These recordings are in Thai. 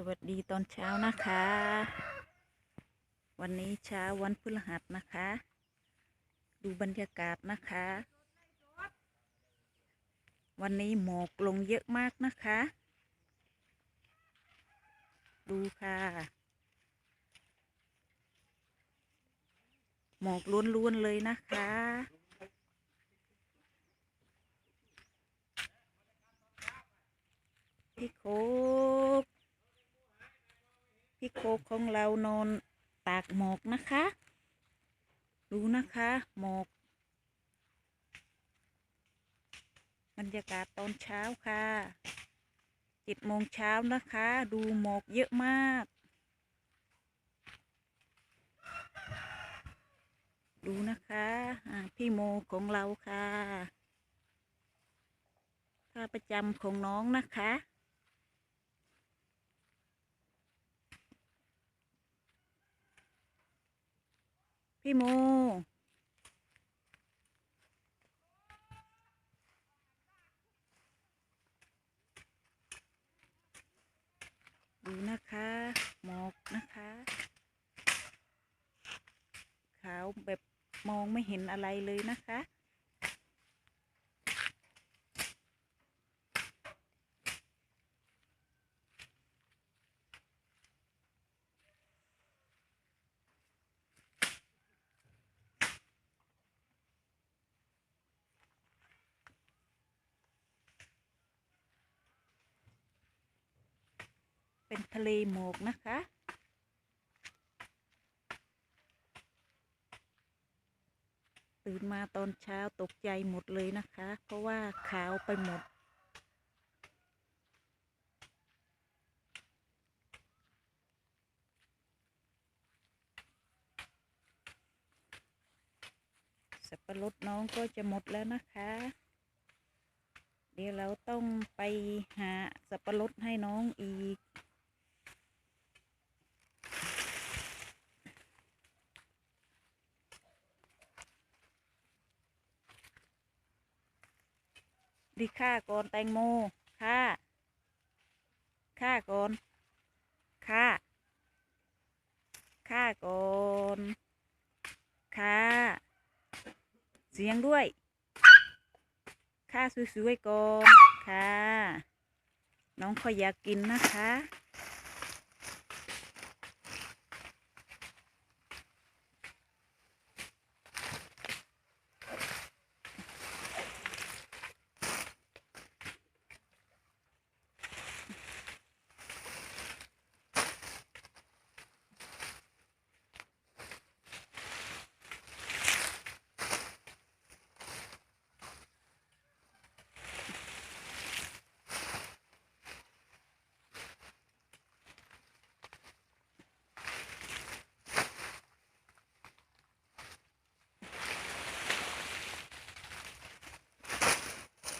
สวัสดีตอนเช้านะคะ วันนี้เช้าวันพฤหัสนะคะ ดูบรรยากาศนะคะ วันนี้หมอกลงเยอะมากนะคะ ดูค่ะ หมอกล้วนๆเลยนะคะพี่โค กพี่โคกของเรานอนตากหมอกนะคะ ดูนะคะหมอกบรรยากาศตอนเช้าค่ะเจ็ดโมงเช้านะคะ ดูหมอกเยอะมาก ดูนะคะพี่โมของเราค่ะท่าประจำของน้องนะคะ พี่โมดูนะคะ หมอกนะคะ ขาวแบบมองไม่เห็นอะไรเลยนะคะ เป็นทะเลหมอกนะคะ ตื่นมาตอนเช้าตกใจหมดเลยนะคะ เพราะว่าขาวไปหมด สับปะรดน้องก็จะหมดแล้วนะคะเดี๋ยวเราต้องไปหาสับปะรดให้น้องอีก ดิค่าก่อนแตงโมค่าค่าก่อนค่าค่าก่อนค่าเสียงด้วยค่าสวยๆก่อนค่ะ น้องเขาอยากกินนะคะ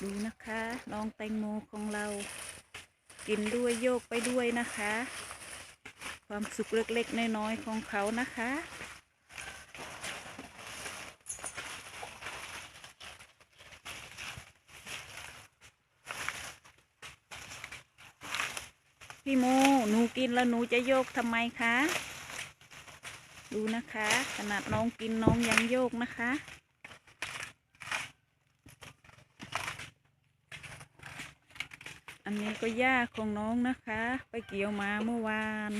ดูนะคะน้องแตงโมของเรา กินด้วยโยกไปด้วยนะคะ ความสุขเล็กๆน้อยๆของเขานะคะพี่โมหนูกินแล้วหนูจะโยกทำไมคะ ดูนะคะ ขนาดน้องกินน้องยังโยกนะคะ อันนี้ก็ย่าของน้องนะคะ ไปเกี่ยวมาเมื่อวาน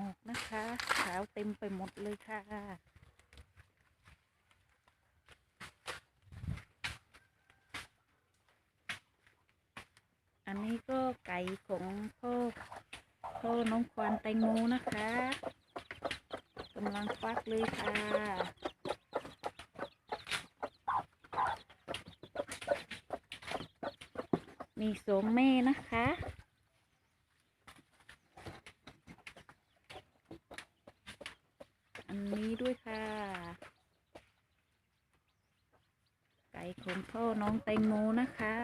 หมอกนะคะ ขาวเต็มไปหมดเลยค่ะ อันนี้ก็ไก่ของพ่อพ่อน้องควานแตงโมนะคะกำลังฟักเลยค่ะมีสองแม่นะคะ ของพ่อน้องแตงโมนะคะ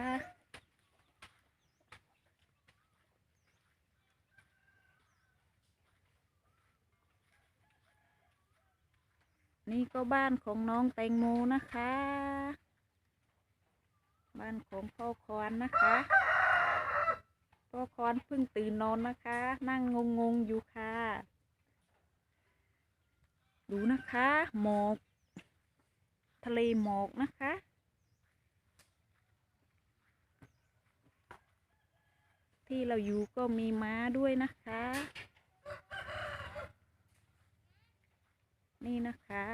นี่ก็บ้านของน้องแตงโมนะคะ บ้านของพ่อคอนนะคะ พ่อคอนเพิ่งตื่นนอนนะคะ นั่งงงงๆอยู่ค่ะ ดูนะคะหมอกทะเลหมอกนะคะ ที่เราอยู่ก็มีม้าด้วยนะคะ นี่นะคะ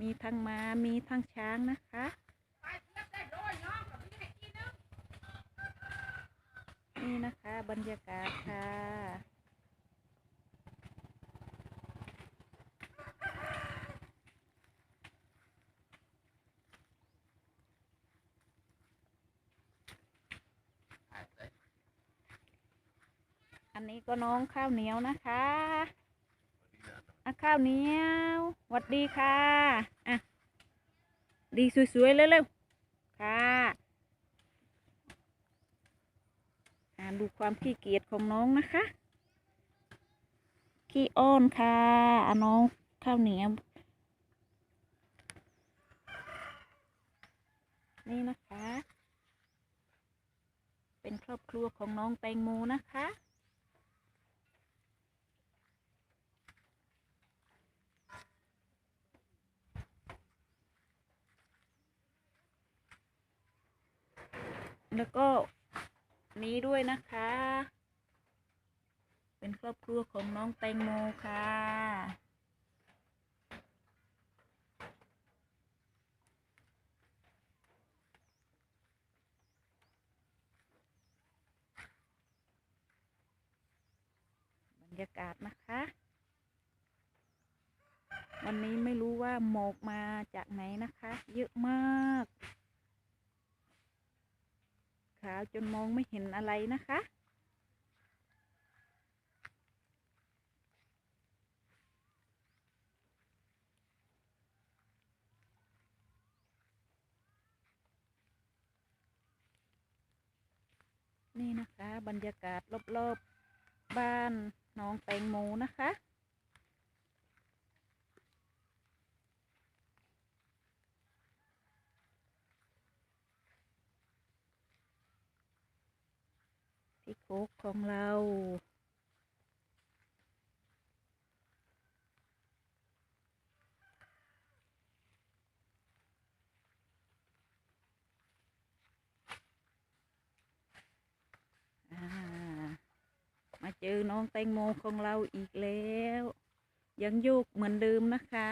มีทั้งม้ามีทั้งช้างนะคะนี่นะคะบรรยากาศค่ะ อันนี้ก็น้องข้าวเหนียวนะคะอะข้าวเหนียวหวัดดีค่ะอะดีสวยๆเร็วๆค่ะอ่านดูความขี้เกียจของน้องนะคะ ขี้อ้อนค่ะอะน้องข้าวเหนียวนี่นะคะ เป็นครอบครัวของน้องแตงโมนะคะ แล้วก็นี้ด้วยนะคะ เป็นครอบครัวของน้องแตงโมค่ะ บรรยากาศนะคะ วันนี้ไม่รู้ว่าหมอกมาจากไหนนะคะ เยอะมาก ขาวจนมองไม่เห็นอะไรนะคะนี่นะคะบรรยากาศรอบๆบ้านน้องแตงโมนะคะ พี่โคกของเราามาเจอน้องแตงโมของเราอีกแล้ว ยังโยกเหมือนเดิมนะคะ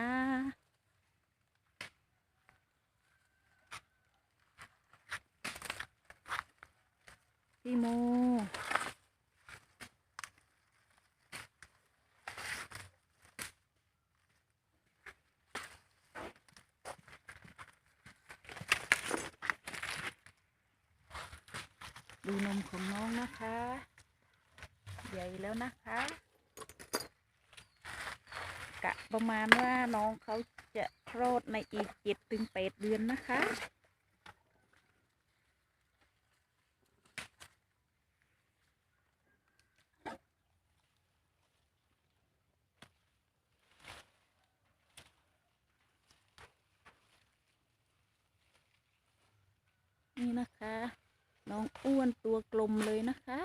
พี่โม ดูนมของน้องนะคะ ใหญ่แล้วนะคะ กะประมาณว่าน้องเขาจะคลอดในอีกเจ็ดถึงแปดเดือนนะคะ นี่นะคะ น้ อ้วนตัวกลมเลยนะคะ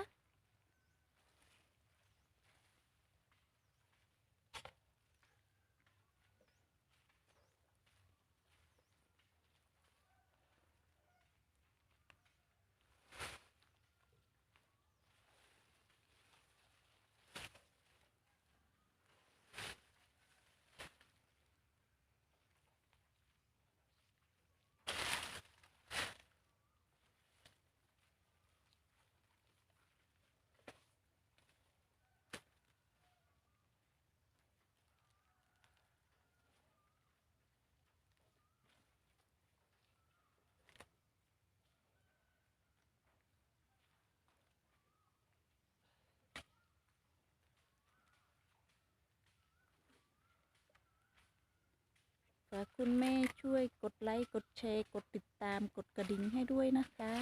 คุณแม่ช่วยกดไลค์กดแชร์ กดติดตามกดกระดิ่งให้ด้วยนะคะ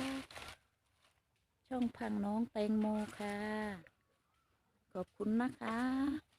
ช่องพังน้องแตงโมค่ะ ขอบคุณนะคะ